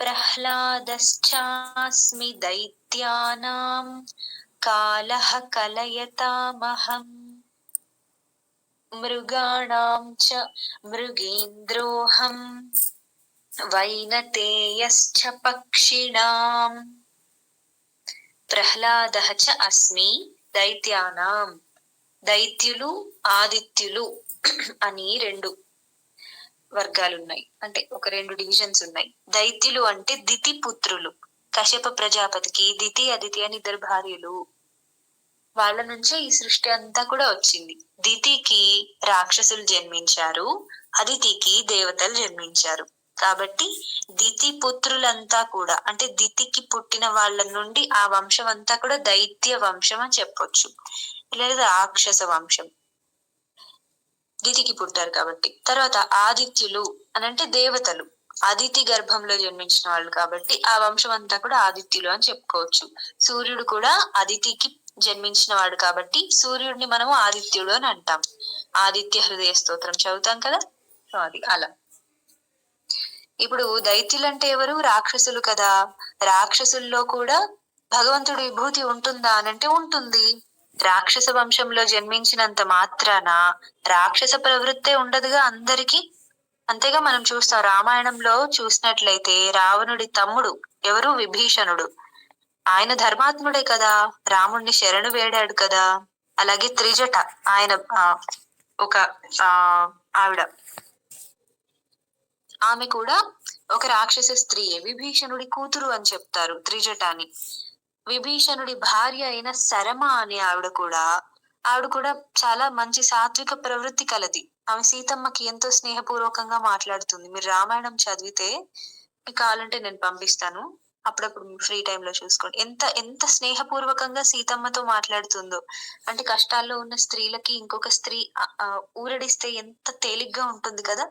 ప్రహ్లాదశ్చాస్మి దైత్యానాం కాలః కలయతామహం మృగాణాం చ మృగేంద్రోహం వైనతేయశ్చ పక్షిణాం ప్రహ్లాదః చ అస్మి దైత్యానాం దైత్యులు ఆదిత్యులు అని రెండు వర్గాలు ఉన్నాయి అంటే ఒక రెండు డివిజన్స్ ఉన్నాయి. దైత్యులు అంటే దితి పుత్రులు కశ్యప ప్రజాపతికి దితి అదితి అని ఇద్దరు భార్యలు. వాళ్ళ నుంచే ఈ సృష్టి అంతా కూడా వచ్చింది. దితికి రాక్షసులు జన్మించారు అదితికి దేవతలు జన్మించారు. కాబట్టి దితి పుత్రులంతా కూడా అంటే దితికి పుట్టిన వాళ్ళ నుండి ఆ వంశం అంతా కూడా దైత్య వంశం అని చెప్పొచ్చు. లేదా రాక్షస వంశం. దితికి పుట్టారు కాబట్టి. తర్వాత ఆదిత్యులు అని అంటే దేవతలు. అదితి గర్భంలో జన్మించిన వాళ్ళు కాబట్టి ఆ వంశం అంతా కూడా ఆదిత్యులు అని చెప్పుకోవచ్చు. సూర్యుడు కూడా అదితికి జన్మించిన వాడు కాబట్టి సూర్యుడిని మనము ఆదిత్యుడు అని అంటాం. ఆదిత్య హృదయ స్తోత్రం చదువుతాం కదా? సో అది అలా. ఇప్పుడు దైత్యులు అంటే ఎవరు? రాక్షసులు కదా. రాక్షసుల్లో కూడా భగవంతుడి విభూతి ఉంటుందా అని అంటే ఉంటుంది. రాక్షస వంశంలో జన్మించినంత మాత్రాన రాక్షస ప్రవృత్తే ఉండదుగా అందరికి? అంతేగా మనం చూస్తాం రామాయణంలో చూసినట్లయితే రావణుడి తమ్ముడు ఎవరు? విభీషణుడు. ఆయన ధర్మాత్ముడే కదా రాముణ్ణి శరణు వేడాడు కదా. అలాగే త్రిజట ఆయన ఆ, ఒక ఆ ఆవిడ. ఆమె కూడా ఒక రాక్షస స్త్రీయే విభీషణుడి కూతురు అని చెప్తారు త్రిజట అని విభీషణుడి భార్య అయిన శరమ అనే ఆవిడ కూడా ఆవిడ కూడా చాలా మంచి సాత్విక ప్రవృత్తి కలది. ఆమె సీతమ్మకి ఎంతో స్నేహపూర్వకంగా మాట్లాడుతుంది. మీరు రామాయణం చదివితే మీకు కావాలంటే నేను పంపిస్తాను. అప్పుడప్పుడు ఫ్రీ లో చూసుకోండి. ఎంత ఎంత స్నేహపూర్వకంగా సీతమ్మతో మాట్లాడుతుందో. అంటే కష్టాల్లో ఉన్న స్త్రీలకి ఇంకొక స్త్రీ ఊరడిస్తే ఎంత తేలిగ్గా ఉంటుంది కదా.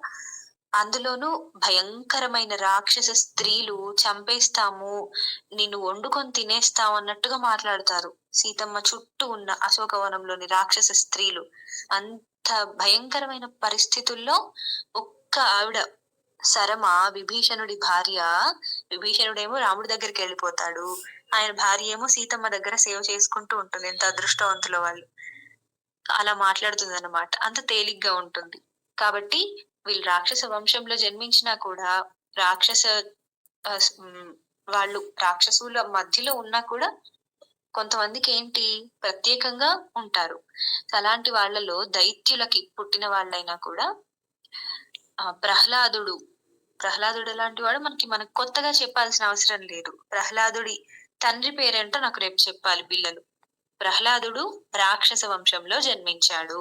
అందులోనూ భయంకరమైన రాక్షస స్త్రీలు చంపేస్తాము నిన్ను వండుకొని తినేస్తాం అన్నట్టుగా మాట్లాడతారు. సీతమ్మ చుట్టూ ఉన్న అశోకవనంలోని రాక్షస స్త్రీలు. అంత భయంకరమైన పరిస్థితుల్లో ఒక్క ఆవిడ సరమ విభీషణుడి భార్య విభీషణుడేమో రాముడి దగ్గరికి వెళ్ళిపోతాడు. ఆయన భార్య ఏమో సీతమ్మ దగ్గర సేవ చేసుకుంటూ ఉంటుంది ఎంత అదృష్టవంతుల వాళ్ళు. అలా మాట్లాడుతుంది అన్నమాట అంత తేలిగ్గా ఉంటుంది. కాబట్టి వీళ్ళు రాక్షస వంశంలో జన్మించినా కూడా రాక్షస వాళ్ళు రాక్షసుల మధ్యలో ఉన్నా కూడా కొంతమందికి ఏంటి ప్రత్యేకంగా ఉంటారు. అలాంటి వాళ్ళలో దైత్యులకి పుట్టిన వాళ్ళైనా కూడా ప్రహ్లాదుడు ప్రహ్లాదుడు ఎలాంటి వాడు మనకి మనకు కొత్తగా చెప్పాల్సిన అవసరం లేదు. ప్రహ్లాదుడి తండ్రి పేరేంటో నాకు రేపు చెప్పాలి పిల్లలు. ప్రహ్లాదుడు రాక్షస వంశంలో జన్మించాడు.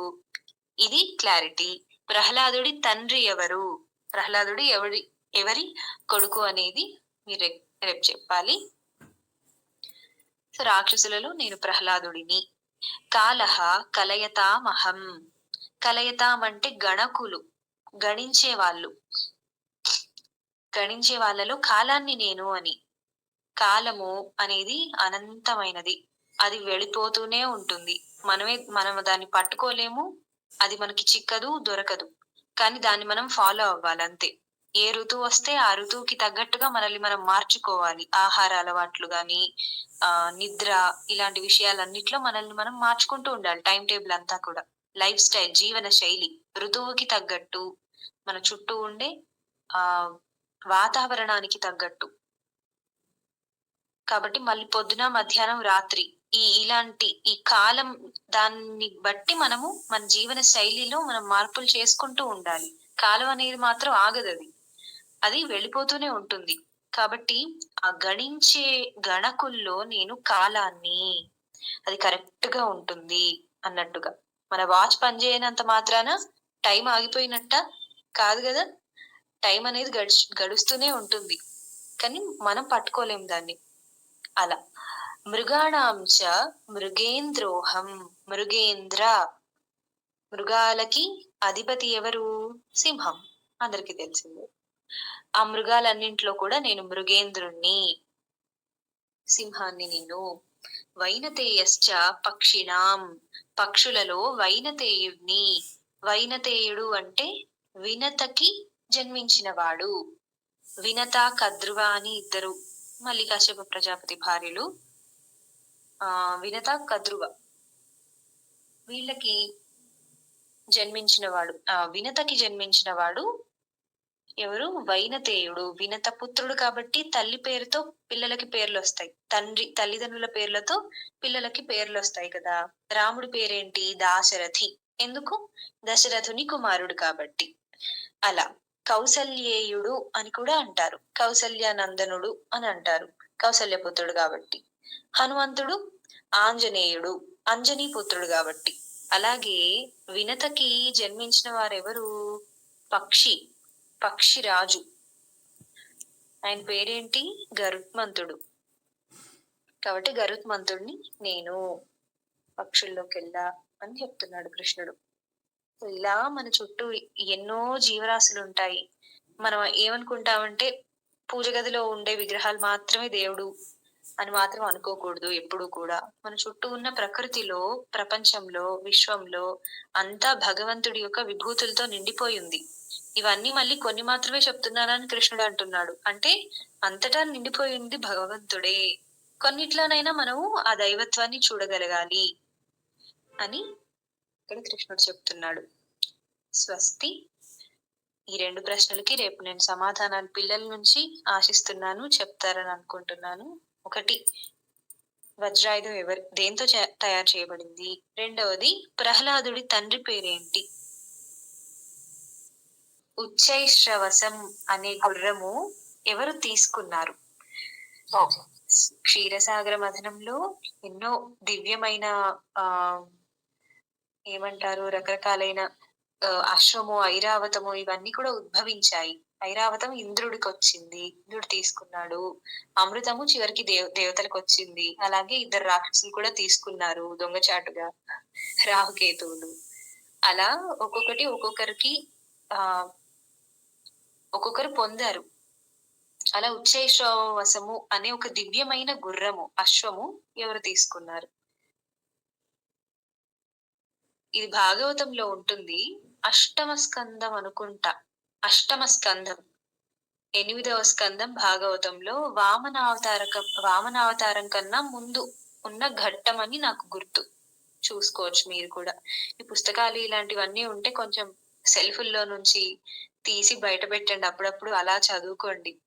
ఇది క్లారిటీ. ప్రహ్లాదుడి తండ్రి ఎవరు? ప్రహ్లాదుడు ఎవరి ఎవరి కొడుకు అనేది మీరు రేపు రేపు చెప్పాలి. సో రాక్షసులలో నేను ప్రహ్లాదుడిని. కాలహ కలయతామహం. కలయతాం అంటే గణకులు గణించే వాళ్ళు. గణించే వాళ్ళలో కాలాన్ని నేను అని. కాలము అనేది అనంతమైనది. అది వెళ్ళిపోతూనే ఉంటుంది. మనమే మనం దాన్ని పట్టుకోలేము. అది మనకి చిక్కదు దొరకదు. కానీ దాన్ని మనం ఫాలో అవ్వాలి అంతే. ఏ ఋతువు వస్తే ఆ ఋతువుకి తగ్గట్టుగా మనల్ని మనం మార్చుకోవాలి. ఆహార అలవాట్లు గాని ఆ నిద్ర ఇలాంటి విషయాలన్నిట్లో మనల్ని మనం మార్చుకుంటూ ఉండాలి. టైం టేబుల్ అంతా కూడా. లైఫ్ స్టైల్ జీవన శైలి ఋతువుకి తగ్గట్టు మన చుట్టూ ఉండే ఆ వాతావరణానికి తగ్గట్టు. కాబట్టి మళ్ళీ పొద్దున మధ్యాహ్నం రాత్రి ఈ ఇలాంటి ఈ కాలం దాన్ని బట్టి మనము మన జీవన శైలిలో మనం మార్పులు చేసుకుంటూ ఉండాలి. కాలం అనేది మాత్రం ఆగదు అది. అది వెళ్ళిపోతూనే ఉంటుంది. కాబట్టి ఆ గణించే గణకుల్లో నేను కాలాన్ని అది కరెక్ట్గా ఉంటుంది అన్నట్టుగా. మన వాచ్ పనిచేయనంత మాత్రాన టైం ఆగిపోయినట్ట కాదు కదా? టైం అనేది గడిచి గడుస్తూనే ఉంటుంది. కానీ మనం పట్టుకోలేం దాన్ని. అలా. మృగాణాంచ మృగేంద్రోహం మృగేంద్ర. మృగాలకి అధిపతి ఎవరు? సింహం. అందరికి తెలిసిందే. ఆ మృగాలన్నింటిలో కూడా నేను మృగేంద్రుణ్ణి. సింహాన్ని నేను. వైనతేయశ్చ పక్షిణాం. పక్షులలో వైనతేయుణ్ణి. వైనతేయుడు అంటే వినతకి జన్మించినవాడు. వినత కద్రువ అని ఇద్దరు మల్లికాశ్యప ప్రజాపతి భార్యలు ఆ వినత కద్రువ. వీళ్ళకి జన్మించిన వాడు ఆ వినతకి జన్మించిన వాడు ఎవరు? వైనతేయుడు. వినత పుత్రుడు కాబట్టి తల్లి పేరుతో పిల్లలకి పేర్లు వస్తాయి. తండ్రి తల్లిదండ్రుల పేర్లతో పిల్లలకి పేర్లు వస్తాయి కదా. రాముడి పేరేంటి? దాశరథి. ఎందుకు? దశరథుని కుమారుడు కాబట్టి. అలా కౌసల్యేయుడు అని కూడా అంటారు. కౌసల్యానందనుడు అని అంటారు. కౌసల్యపుత్రుడు కాబట్టి. హనుమంతుడు ఆంజనేయుడు అంజనీ పుత్రుడు కాబట్టి. అలాగే వినతకి జన్మించిన వారెవరు? పక్షి పక్షి రాజు ఆయన పేరేంటి? గరుత్మంతుడు. కాబట్టి గరుత్మంతుడిని నేను పక్షుల్లోకి వెళ్ళా అని చెప్తున్నాడు కృష్ణుడు. ఇలా మన చుట్టూ ఎన్నో జీవరాశులు ఉంటాయి మనం ఏమనుకుంటామంటే పూజ గదిలో ఉండే విగ్రహాలు మాత్రమే దేవుడు అని మాత్రం అనుకోకూడదు ఎప్పుడు కూడా. మన చుట్టూ ఉన్న ప్రకృతిలో ప్రపంచంలో విశ్వంలో అంతా భగవంతుడి యొక్క విభూతులతో నిండిపోయి ఉంది ఇవన్నీ మళ్ళీ కొన్ని మాత్రమే చెప్తున్నానని కృష్ణుడు అంటున్నాడు. అంటే అంతటా నిండిపోయింది భగవంతుడే. కొన్నిట్లోనైనా మనము ఆ దైవత్వాన్ని చూడగలగాలి అని ఇక్కడ కృష్ణుడు చెప్తున్నాడు. స్వస్తి. ఈ రెండు ప్రశ్నలకి రేపు నేను సమాధానాలు పిల్లల నుంచి ఆశిస్తున్నాను చెప్తారని అనుకుంటున్నాను. ఒకటి. వజ్రాయుధం ఎవరు దేంతో తయారు చేయబడింది? రెండవది ప్రహ్లాదుడి తండ్రి పేరేంటి? ఉచ్చైశ్రవసం అనే గుర్రము ఎవరు తీసుకున్నారు? క్షీరసాగర మథనంలో ఎన్నో దివ్యమైన ఆ ఏమంటారు రకరకాలైన అశ్వము ఐరావతము ఇవన్నీ కూడా ఉద్భవించాయి. ఐరావతం ఇంద్రుడికి వచ్చింది ఇంద్రుడు తీసుకున్నాడు. అమృతము చివరికి దేవ దేవతలకు వచ్చింది అలాగే ఇద్దరు రాక్షసులు కూడా తీసుకున్నారు దొంగచాటుగా. రాహుకేతువులు. అలా ఒక్కొక్కటి ఒక్కొక్కరికి ఆ ఒక్కొక్కరు పొందారు. అలా ఉచ్చైశ్వసము అనే ఒక దివ్యమైన గుర్రము అశ్వము ఎవరు తీసుకున్నారు? ఇది భాగవతంలో ఉంటుంది. అష్టమ స్కందం అనుకుంటా. అష్టమ స్కందం ఎనిమిదవ స్కందం భాగవతంలో వామనావతారక వామనావతారం కన్నా ముందు ఉన్న ఘట్టం అని నాకు గుర్తు. చూసుకోవచ్చు మీరు కూడా. ఈ పుస్తకాలు ఇలాంటివన్నీ ఉంటే కొంచెం సెల్ఫుల్లో నుంచి తీసి బయట పెట్టండి. అప్పుడప్పుడు అలా చదువుకోండి.